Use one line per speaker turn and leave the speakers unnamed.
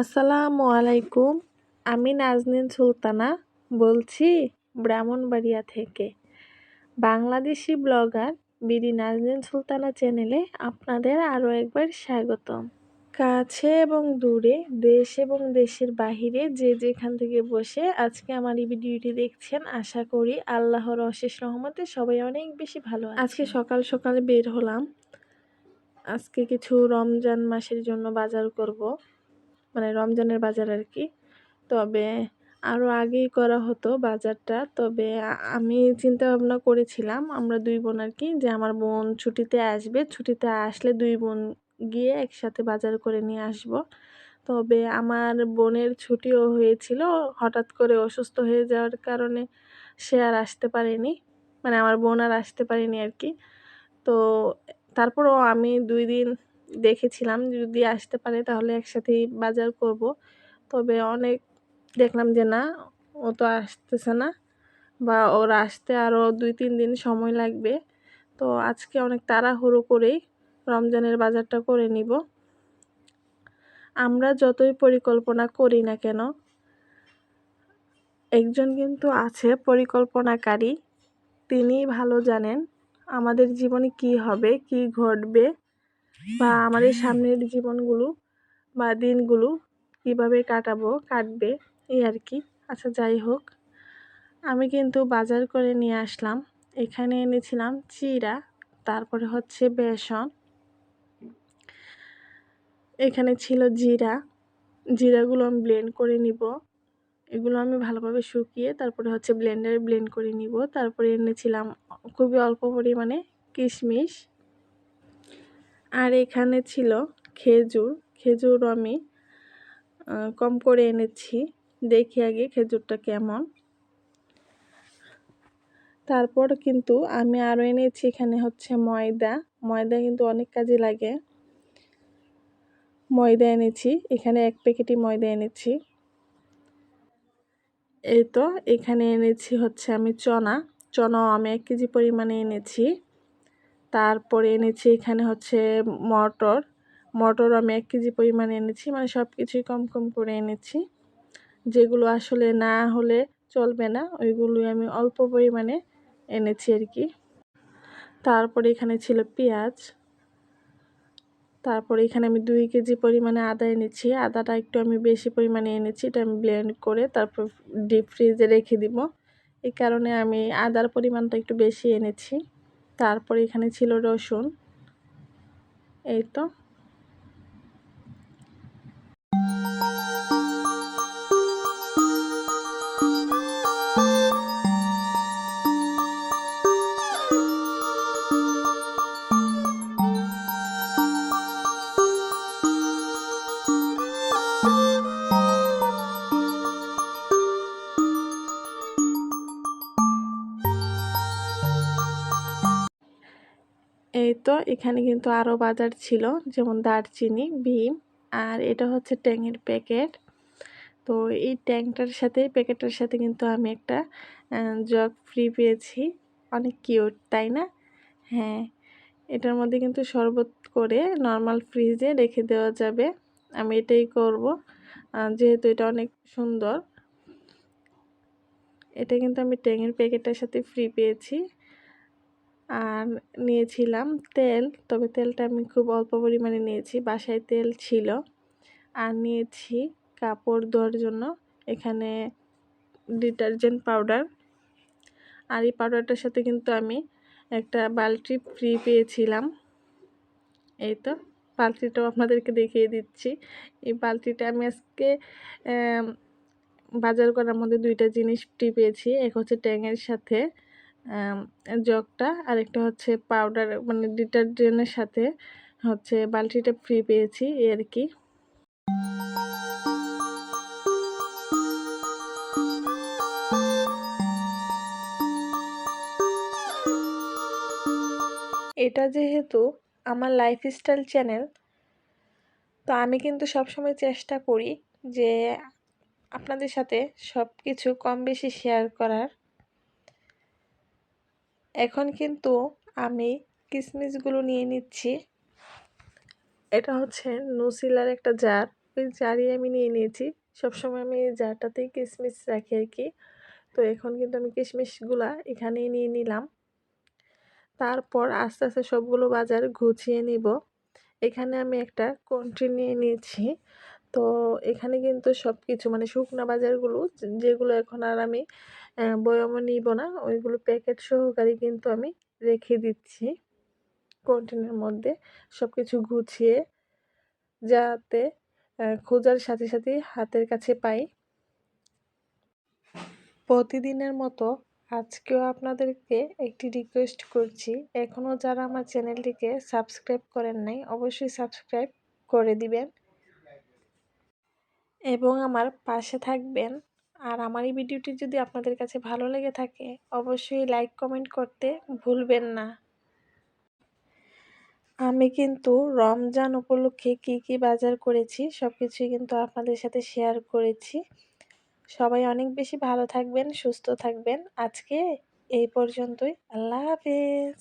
আসসালামু আলাইকুম। আমি নাজনীন সুলতানা বলছি ব্রাহ্মণবাড়িয়া থেকে। বাংলাদেশি ব্লগার বিডি নাজনীন সুলতানা চ্যানেলে আপনাদের আরও একবার স্বাগতম। কাছে এবং দূরে, দেশ এবং দেশের বাহিরে যে যেখান থেকে বসে আজকে আমার এই ভিডিওটি দেখছেন, আশা করি আল্লাহর অশেষ রহমতে সবাই অনেক বেশি ভালো আজকে সকাল সকালে বের হলাম। আজকে কিছু রমজান মাসের জন্য বাজার করব। মানে রমজানের বাজার আর কি তবে আরও আগেই করা হতো বাজারটা। তবে আমি চিন্তা ভাবনা করেছিলাম, আমরা দুই বোন আর কি যে আমার বোন ছুটিতে আসবে। ছুটিতে আসলে দুই বোন গিয়ে একসাথে বাজার করে নিয়ে আসব। তবে আমার বোনের ছুটিও হয়েছিল, হঠাৎ করে অসুস্থ হয়ে যাওয়ার কারণে সে আর আসতে পারেনি। মানে আমার বোন আর আসতে পারেনি আর কি তো তারপরও আমি দুই দিন দেখেছিলাম, যদি আসতে পারে তাহলে একসাথেই বাজার করব। তবে অনেক দেখলাম যে না, ও তো আসতেছে না বা ওর আসতে আরও দুই, তিন দিন সময় লাগবে। তো আজকে অনেক তাড়াহুড়ো করেই রমজানের বাজারটা করে নিব। আমরা যতই পরিকল্পনা করি না কেন, একজন কিন্তু আছে পরিকল্পনাকারী তিনি ভালো জানেন আমাদের জীবনে কি হবে, কি ঘটবে। বা আমাদের সামনের জীবনগুলো বা দিনগুলো কীভাবে কাটাবো, কাটবে, এই আর কি। আচ্ছা যাই হোক। আমি কিন্তু বাজার করে নিয়ে আসলাম। এখানে এনেছিলাম চিরা, তারপরে হচ্ছে বেসন। এখানে ছিল জিরা। জিরাগুলো আমি ব্লেন্ড করে নিব। এগুলো আমি ভালোভাবে শুকিয়ে তারপরে হচ্ছে ব্লেন্ডারে ব্লেন্ড করে নিব। তারপরে এনেছিলাম খুবই অল্প পরিমাণে কিশমিশ। আর এখানে ছিল খেজুর খেজুর আমি কম করে এনেছি। দেখি আগে খেজুরটা কেমন। তারপর কিন্তু আমি আরও এনেছি এখানে হচ্ছে ময়দা। ময়দা কিন্তু অনেক কাজে লাগে। ময়দা এনেছি, এখানে এক প্যাকেটই ময়দা এনেছি। এই তো এখানে এনেছি হচ্ছে আমি চনা। চনাও আমি এক কেজি পরিমাণে এনেছি। তারপরে এনেছি এখানে হচ্ছে মটর। মটর আমি এক কেজি পরিমাণে এনেছি মানে সব কিছুই কম কম করে এনেছি। যেগুলো আসলে না হলে চলবে না, ওইগুলোই আমি অল্প পরিমাণে এনেছি আর কি। তারপরে এখানে ছিল পেঁয়াজ। তারপরে এখানে আমি দুই কেজি পরিমাণে আদা এনেছি। আদাটা একটু আমি বেশি পরিমাণে এনেছি, এটা আমি ব্লেন্ড করে তারপর ডিপ ফ্রিজে রেখে দিব। এই কারণে আমি আদার পরিমাণটা একটু বেশি এনেছি। তারপরে এখানে ছিল রসুন। এই তো। এই তো এখানে কিন্তু আরও বাজার ছিল, যেমন দারচিনি বিম আর এটা হচ্ছে ট্যাংয়ের প্যাকেট। তো এই ট্যাংটার সাথে প্যাকেটের সাথে কিন্তু আমি একটা জগ ফ্রি পেয়েছি। অনেক কিউট, তাই না? হ্যাঁ এটার মধ্যে কিন্তু শরবত করে নর্মাল ফ্রিজে রেখে দেওয়া যাবে। আমি এটাই করব। যেহেতু এটা অনেক সুন্দর। এটা কিন্তু আমি ট্যাংয়ের প্যাকেটের সাথে ফ্রি পেয়েছি। আর নিয়েছিলাম তেল, তবে তেলটা আমি খুব অল্প পরিমাণে নিয়েছি, বাসায় তেল ছিল। আর নিয়েছি কাপড় ধোয়ার জন্য, এখানে ডিটারজেন্ট পাউডার। আর এই পাউডারটার সাথে কিন্তু আমি একটা বালতি ফ্রি পেয়েছিলাম। এই তো, বালতিটাও আপনাদেরকে দেখিয়ে দিচ্ছি। এই বালতিটা আমি আজকে বাজার করার মধ্যে দুইটা জিনিস ফ্রি পেয়েছি, এক হচ্ছে ট্যাংয়ের সাথে জগটা। আরেকটা হচ্ছে পাউডার মানে ডিটারজেন্টের সাথে হচ্ছে বালতিটা ফ্রি পেয়েছি আর কি। এটা যেহেতু আমার লাইফস্টাইল চ্যানেল তো আমি কিন্তু সবসময় চেষ্টা করি যে আপনাদের সাথে সব কিছু কম বেশি শেয়ার করার। এখন কিন্তু আমি কিসমিসগুলো নিয়ে নিচ্ছি। এটা হচ্ছে নুসিলার একটা জার। ওই জারই আমি নিয়ে নিয়েছি। সবসময় আমি এই জারটাতেই কিসমিস রাখি আর কি। তো এখন কিন্তু আমি কিশমিশগুলা এখানেই নিয়ে নিলাম। তারপর আস্তে আস্তে সবগুলো বাজার গুছিয়ে নিব। এখানে আমি একটা কন্ট্রি নিয়ে নিয়েছি। তো এখানে কিন্তু সব কিছু মানে শুকনো বাজারগুলো যেগুলো এখন আর আমি বয়মও নিব না, ওইগুলো প্যাকেট সহকারে কিন্তু আমি রেখে দিচ্ছি কন্টেনের মধ্যে। সব কিছু গুছিয়ে যাতে খোঁজার সাথে সাথে হাতের কাছে পাই। প্রতিদিনের মতো আজকেও আপনাদেরকে একটি রিকোয়েস্ট করছি। এখনও যারা আমার চ্যানেলটিকে সাবস্ক্রাইব করেন নাই, অবশ্যই সাবস্ক্রাইব করে দিবেন। এবং আমার পাশে থাকবেন। আর আমার এই ভিডিওটি যদি আপনাদের কাছে ভালো লেগে থাকে, অবশ্যই লাইক, কমেন্ট করতে ভুলবেন না। আমি কিন্তু রমজান উপলক্ষে কি কি বাজার করেছি সব কিছুই কিন্তু আপনাদের সাথে শেয়ার করেছি। সবাই অনেক বেশি ভালো থাকবেন, সুস্থ থাকবেন। আজকে এই পর্যন্তই। আল্লাহ হাফেজ।